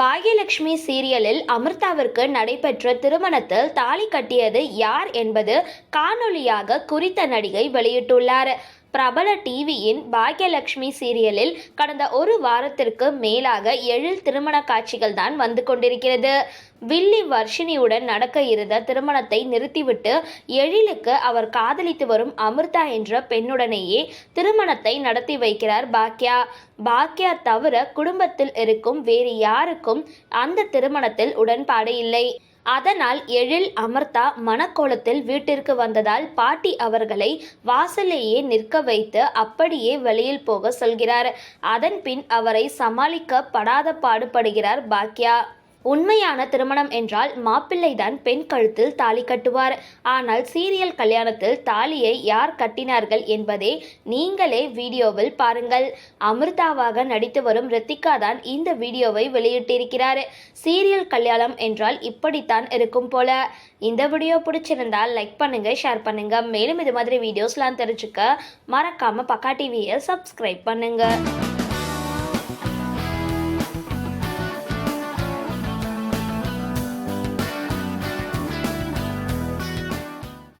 பாகியலட்சுமி சீரியலில் அமிர்தாவிற்கு நடைபெற்ற திருமணத்தில் தாலி கட்டியது யார் என்பது காணொளியாக குறித்த நடிகை வெளியிட்டுள்ளார். பிரபல டிவியின் பாக்யலட்சுமி சீரியலில் கடந்த ஒரு வாரத்திற்கு மேலாக எழில் திருமண காட்சிகள் தான் வந்து கொண்டிருக்கிறது. வில்லி வர்ஷினியுடன் நடக்க இருந்த திருமணத்தை நிறுத்திவிட்டு எழிலுக்கு அவர் காதலித்து வரும் அமிர்தா என்ற பெண்ணுடனேயே திருமணத்தை நடத்தி வைக்கிறார் பாக்யா. பாக்யா தவிர குடும்பத்தில் இருக்கும் வேறு யாருக்கும் அந்த திருமணத்தில் உடன்பாடு இல்லை. அதனால் எழில் அமர்தா மணக்கோலத்தில் வீட்டிற்கு வந்ததால் பாட்டி அவர்களை வாசலேயே நிற்க வைத்து அப்படியே வெளியில் போக சொல்கிறார். அதன் பின் அவரை சமாளிக்க படாத பாடுபடுகிறார் பாக்யா. உண்மையான திருமணம் என்றால் மாப்பிள்ளைதான் பெண் கழுத்தில் தாலி கட்டுவார். ஆனால் சீரியல் கல்யாணத்தில் தாலியை யார் கட்டினார்கள் என்பதே நீங்களே வீடியோவில் பாருங்கள். அமிர்தாவாக நடித்து வரும் ரித்திகா தான் இந்த வீடியோவை வெளியிட்டிருக்கிறார். சீரியல் கல்யாணம் என்றால் இப்படித்தான் இருக்கும் போல. இந்த வீடியோ பிடிச்சிருந்தால் லைக் பண்ணுங்க ஷேர் பண்ணுங்க. மேலும் இது மாதிரி வீடியோஸ்லாம் தெரிஞ்சுக்க மறக்காம பக்கா டிவியை சப்ஸ்கிரைப் பண்ணுங்க.